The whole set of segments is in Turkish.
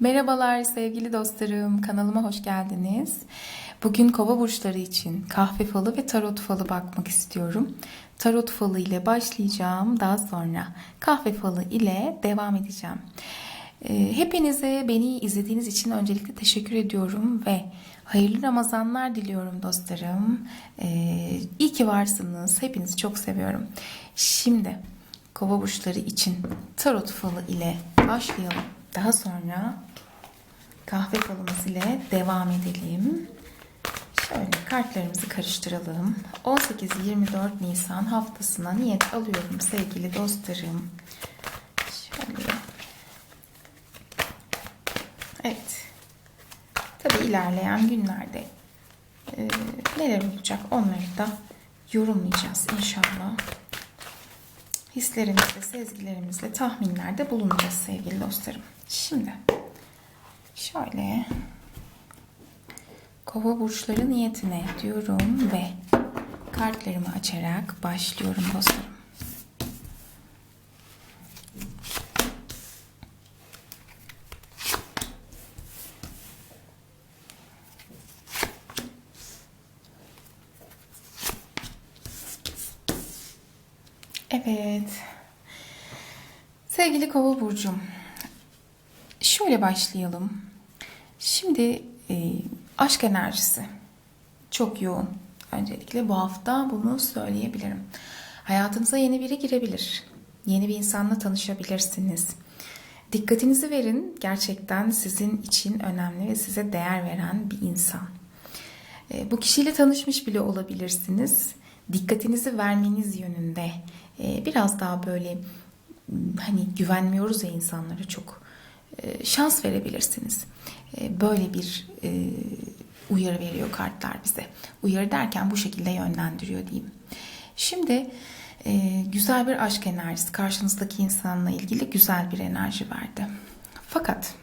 Merhabalar sevgili dostlarım, kanalıma hoş geldiniz. Bugün kova burçları için kahve falı ve tarot falı bakmak istiyorum. Tarot falı ile başlayacağım, daha sonra kahve falı ile devam edeceğim. Ee, Hepinize beni izlediğiniz için öncelikle teşekkür ediyorum ve hayırlı Ramazanlar diliyorum dostlarım. Ee, iyi ki varsınız, hepinizi çok seviyorum. Şimdi kova burçları için tarot falı ile başlayalım. Daha sonra kahve falımız ile devam edelim. Şöyle kartlarımızı karıştıralım. 18-24 Nisan haftasına niyet alıyorum sevgili dostlarım. Şöyle. Evet. Tabi ilerleyen günlerde e, neler olacak onları da yorumlayacağız inşallah. Hislerimizle, sezgilerimizle tahminlerde bulunacağız sevgili dostlarım. Şimdi şöyle kova burçları niyetine diyorum ve kartlarımı açarak başlıyorum dostlarım. Evet. Sevgili Kova burcum. Şöyle başlayalım. Şimdi e, aşk enerjisi çok yoğun. Öncelikle bu hafta bunu söyleyebilirim. Hayatınıza yeni biri girebilir. Yeni bir insanla tanışabilirsiniz. Dikkatinizi verin. Gerçekten sizin için önemli ve size değer veren bir insan. E, bu kişiyle tanışmış bile olabilirsiniz. Dikkatinizi vermeniz yönünde e, biraz daha böyle hani güvenmiyoruz ya insanlara çok şans verebilirsiniz. E, böyle bir e, uyarı veriyor kartlar bize. Uyarı derken bu şekilde yönlendiriyor diyeyim. Şimdi e, güzel bir aşk enerjisi karşınızdaki insanla ilgili güzel bir enerji verdi. Fakat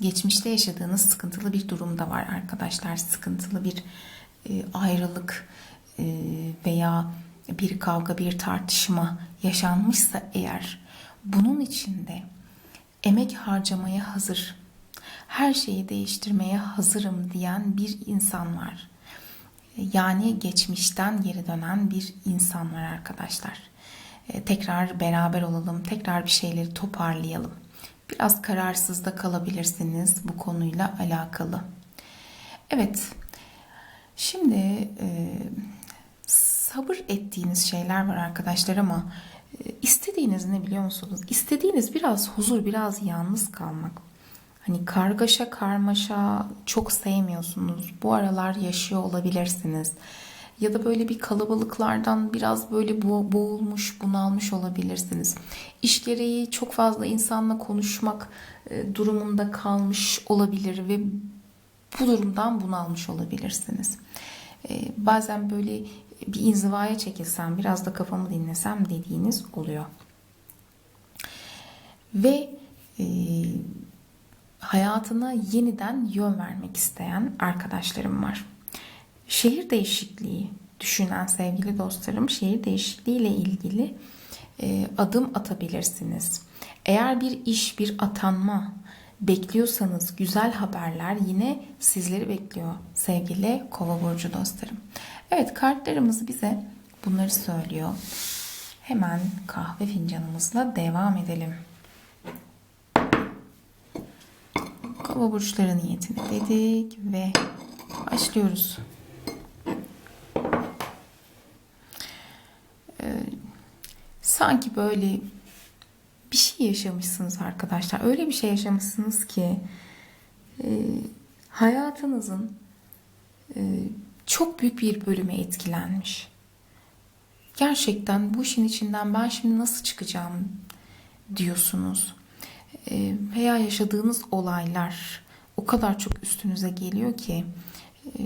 geçmişte yaşadığınız sıkıntılı bir durum da var arkadaşlar. Sıkıntılı bir e, ayrılık e, veya bir kavga, bir tartışma yaşanmışsa eğer bunun içinde emek harcamaya hazır, her şeyi değiştirmeye hazırım diyen bir insan var. Yani geçmişten geri dönen bir insan var arkadaşlar. E, Tekrar beraber olalım, tekrar bir şeyleri toparlayalım. Biraz kararsız da kalabilirsiniz bu konuyla alakalı. Evet, şimdi e, sabır ettiğiniz şeyler var arkadaşlar ama istediğiniz ne biliyor musunuz? İstediğiniz biraz huzur, biraz yalnız kalmak. Hani kargaşa, karmaşa çok sevmiyorsunuz. Bu aralar yaşıyor olabilirsiniz. Ya da böyle bir kalabalıklardan biraz böyle bo- boğulmuş, bunalmış olabilirsiniz. İş gereği çok fazla insanla konuşmak e, durumunda kalmış olabilir ve bu durumdan bunalmış olabilirsiniz. E, bazen böyle bir inzivaya çekilsem, biraz da kafamı dinlesem dediğiniz oluyor. Ve e, hayatına yeniden yön vermek isteyen arkadaşlarım var. Şehir değişikliği düşünen sevgili dostlarım, şehir değişikliği ile ilgili e, adım atabilirsiniz. Eğer bir iş, bir atanma bekliyorsanız güzel haberler yine sizleri bekliyor sevgili Kova burcu dostlarım. Evet kartlarımız bize bunları söylüyor. Hemen kahve fincanımızla devam edelim. Kova burçları niyetini dedik ve başlıyoruz. Ee, sanki böyle bir şey yaşamışsınız arkadaşlar. Öyle bir şey yaşamışsınız ki e, hayatınızın e, çok büyük bir bölümü etkilenmiş. Gerçekten bu işin içinden ben şimdi nasıl çıkacağım diyorsunuz. E, veya yaşadığınız olaylar o kadar çok üstünüze geliyor ki e,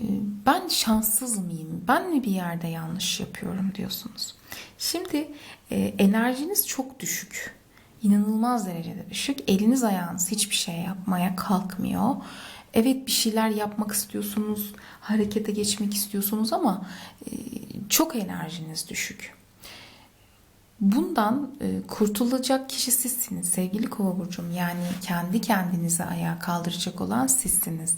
ben şanssız mıyım? Ben mi bir yerde yanlış yapıyorum diyorsunuz. Şimdi e, enerjiniz çok düşük. İnanılmaz derecede düşük. Eliniz ayağınız hiçbir şey yapmaya kalkmıyor. Evet bir şeyler yapmak istiyorsunuz, harekete geçmek istiyorsunuz ama e, çok enerjiniz düşük. Bundan e, kurtulacak kişi sizsiniz sevgili kova burcum. Yani kendi kendinizi ayağa kaldıracak olan sizsiniz.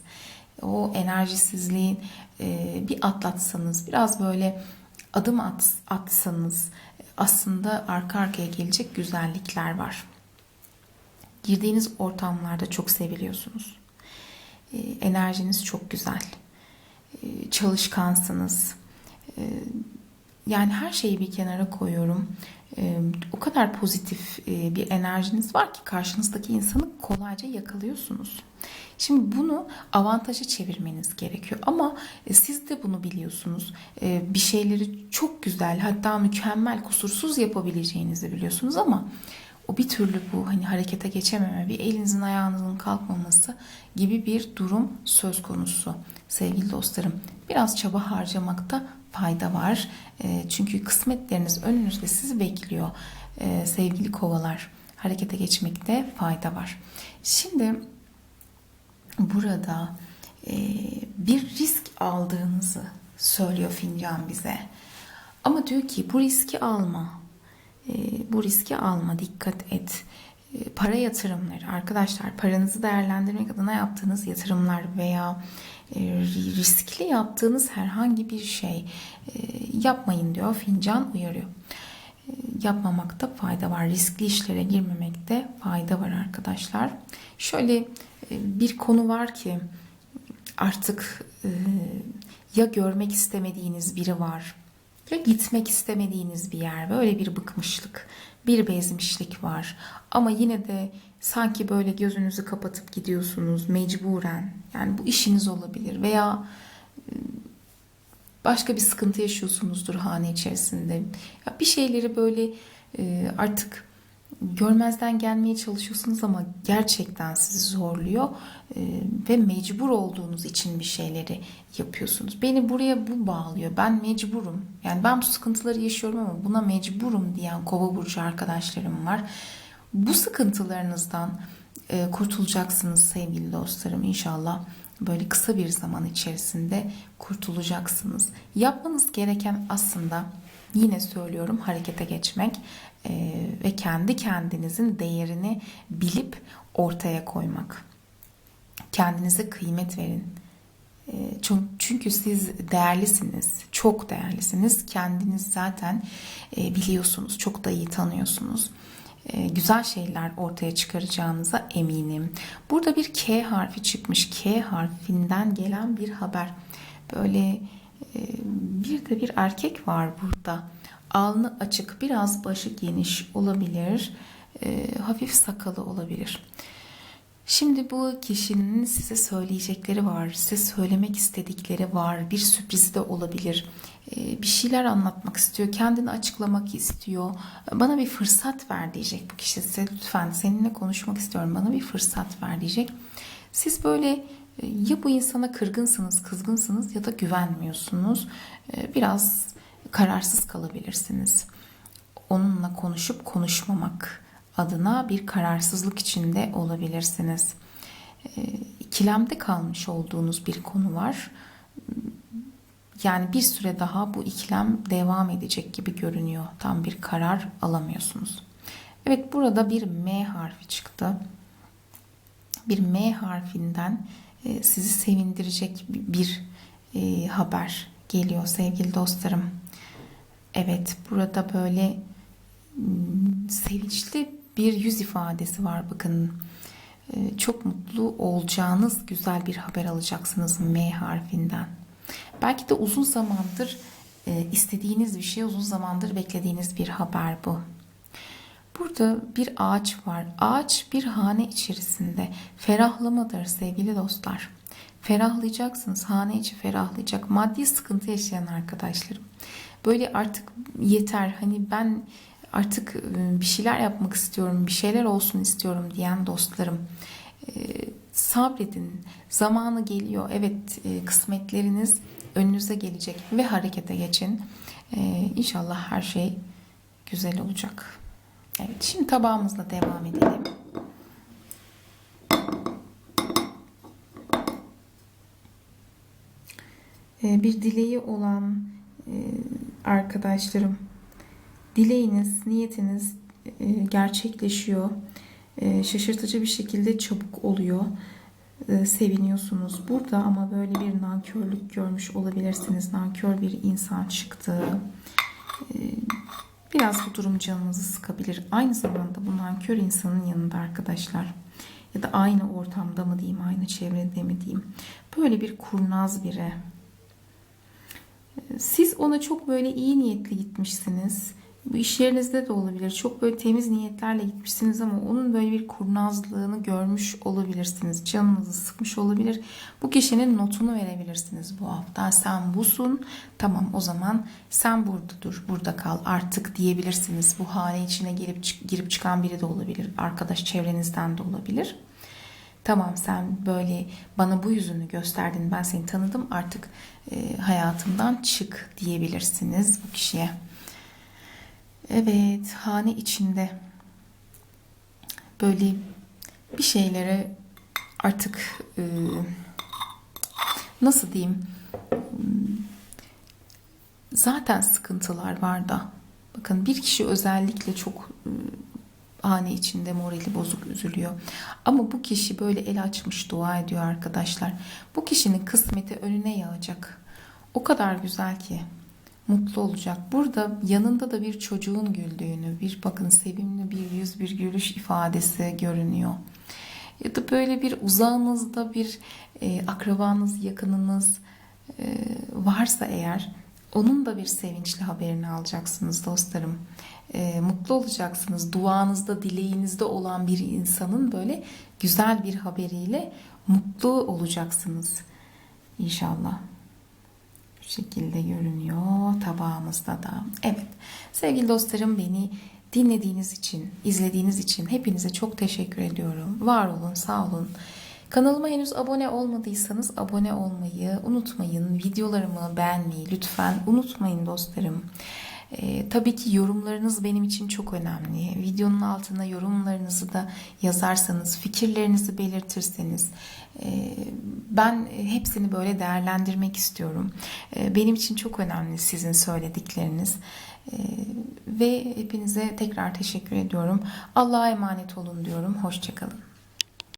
O enerjisizliğin e, bir atlatsanız, biraz böyle adım at, atsanız aslında arka arkaya gelecek güzellikler var. Girdiğiniz ortamlarda çok seviliyorsunuz. E, enerjiniz çok güzel. E, çalışkansınız. E, yani her şeyi bir kenara koyuyorum. O kadar pozitif e, bir enerjiniz var ki karşınızdaki insanı kolayca yakalıyorsunuz. Şimdi bunu avantaja çevirmeniz gerekiyor ama e, siz de bunu biliyorsunuz. Bir şeyleri çok güzel hatta mükemmel kusursuz yapabileceğinizi biliyorsunuz ama o bir türlü bu hani harekete geçememe, bir elinizin ayağınızın kalkmaması gibi bir durum söz konusu sevgili dostlarım. Biraz çaba harcamakta fayda var. E, çünkü kısmetleriniz önünüzde sizi bekliyor e, sevgili kovalar. Harekete geçmekte fayda var. Şimdi burada e, bir risk aldığınızı söylüyor fincan bize. Ama diyor ki bu riski alma. E, bu riski alma, dikkat et. E, para yatırımları arkadaşlar paranızı değerlendirmek adına yaptığınız yatırımlar veya e, riskli yaptığınız herhangi bir şey e, yapmayın diyor fincan uyarıyor. E, yapmamakta fayda var. Riskli işlere girmemekte fayda var arkadaşlar. Şöyle e, bir konu var ki artık ya görmek istemediğiniz biri var ya gitmek istemediğiniz bir yer. Böyle bir bıkmışlık, bir bezmişlik var. Ama yine de sanki böyle gözünüzü kapatıp gidiyorsunuz mecburen. Yani bu işiniz olabilir veya e, başka bir sıkıntı yaşıyorsunuzdur hane içerisinde. Ya bir şeyleri böyle e, artık görmezden gelmeye çalışıyorsunuz ama gerçekten sizi zorluyor ve mecbur olduğunuz için bir şeyleri yapıyorsunuz. Beni buraya bu bağlıyor. Ben mecburum. Yani ben bu sıkıntıları yaşıyorum ama buna mecburum diyen kova burcu arkadaşlarım var. Bu sıkıntılarınızdan kurtulacaksınız sevgili dostlarım inşallah. Böyle kısa bir zaman içerisinde kurtulacaksınız. Yapmanız gereken aslında yine söylüyorum harekete geçmek e, ve kendi kendinizin değerini bilip ortaya koymak. Kendinize kıymet verin. E, çünkü siz değerlisiniz, çok değerlisiniz. Kendiniz zaten e, biliyorsunuz, çok da iyi tanıyorsunuz. Güzel şeyler ortaya çıkaracağınıza eminim. Burada bir K harfi çıkmış. K harfinden gelen bir haber. Böyle bir de bir erkek var burada alnı açık, biraz başı geniş olabilir, e, hafif sakalı olabilir. Şimdi bu kişinin size söyleyecekleri var, size söylemek istedikleri var, bir sürprizi de olabilir. E, bir şeyler anlatmak istiyor, kendini açıklamak istiyor. Bana bir fırsat ver diyecek bu kişi size. Lütfen seninle konuşmak istiyorum, bana bir fırsat ver diyecek. Siz böyle ya bu insana kırgınsınız, kızgınsınız ya da güvenmiyorsunuz. E, biraz kararsız kalabilirsiniz. Onunla konuşup konuşmamak adına bir kararsızlık içinde olabilirsiniz. Ee, ikilemde kalmış olduğunuz bir konu var. Yani bir süre daha bu ikilem devam edecek gibi görünüyor. Tam bir karar alamıyorsunuz. Evet burada bir M harfi çıktı. Bir M harfinden sizi sevindirecek bir e, haber geliyor sevgili dostlarım. Evet burada böyle hmm, sevinçli bir yüz ifadesi var bakın. Ee, çok mutlu olacağınız güzel bir haber alacaksınız M harfinden. Belki de uzun zamandır e, istediğiniz bir şey, uzun zamandır beklediğiniz bir haber bu. Burada bir ağaç var. Ağaç bir hane içerisinde ferahlamadır sevgili dostlar. Ferahlayacaksınız. Hane içi ferahlayacak. Maddi sıkıntı yaşayan arkadaşlarım böyle artık yeter hani ben artık ıı, bir şeyler yapmak istiyorum, bir şeyler olsun istiyorum diyen dostlarım sabredin. Zamanı geliyor. Evet kısmetleriniz önünüze gelecek ve harekete geçin. İnşallah her şey güzel olacak. Evet şimdi tabağımızla devam edelim. Bir dileği olan arkadaşlarım dileğiniz, niyetiniz e, gerçekleşiyor. E, şaşırtıcı bir şekilde çabuk oluyor. E, seviniyorsunuz. Burada ama böyle bir nankörlük görmüş olabilirsiniz. Nankör bir insan çıktı. Biraz bu durum canınızı sıkabilir. Aynı zamanda bu nankör insanın yanında arkadaşlar ya da aynı ortamda mı diyeyim, aynı çevrede mi diyeyim. Böyle bir kurnaz biri. Siz ona çok böyle iyi niyetli gitmişsiniz. Bu iş yerinizde de olabilir. Çok böyle temiz niyetlerle gitmişsiniz ama onun böyle bir kurnazlığını görmüş olabilirsiniz. Canınızı sıkmış olabilir. Bu kişinin notunu verebilirsiniz bu hafta. Sen busun. Tamam o zaman sen burada dur. Burada kal artık diyebilirsiniz. Bu hane içine girip girip çıkan biri de olabilir. Arkadaş çevrenizden de olabilir. Tamam sen böyle bana bu yüzünü gösterdin. Ben seni tanıdım. Artık e, hayatımdan çık diyebilirsiniz bu kişiye. Evet, hane içinde böyle bir şeylere artık e, nasıl diyeyim zaten sıkıntılar var da bakın bir kişi özellikle çok e, hane içinde morali bozuk üzülüyor. Ama bu kişi böyle el açmış dua ediyor arkadaşlar. Bu kişinin kısmeti önüne yağacak. O kadar güzel ki mutlu olacak. Burada yanında da bir çocuğun güldüğünü, bir bakın sevimli bir yüz, bir gülüş ifadesi görünüyor. Ya da böyle bir uzağınızda bir e, akrabanız, yakınınız e, varsa eğer onun da bir sevinçli haberini alacaksınız dostlarım. E, mutlu olacaksınız. Duanızda, dileğinizde olan bir insanın böyle güzel bir haberiyle mutlu olacaksınız. İnşallah. Bu şekilde görünüyor tabağımızda da. Evet sevgili dostlarım beni dinlediğiniz için, izlediğiniz için hepinize çok teşekkür ediyorum. Var olun, sağ olun. Kanalıma henüz abone olmadıysanız abone olmayı unutmayın. Videolarımı beğenmeyi lütfen unutmayın dostlarım. Ee, tabii ki yorumlarınız benim için çok önemli. Videonun altına yorumlarınızı da yazarsanız, fikirlerinizi belirtirseniz e, ben hepsini böyle değerlendirmek istiyorum. E, benim için çok önemli sizin söyledikleriniz. E, ve hepinize tekrar teşekkür ediyorum. Allah'a emanet olun diyorum. Hoşçakalın.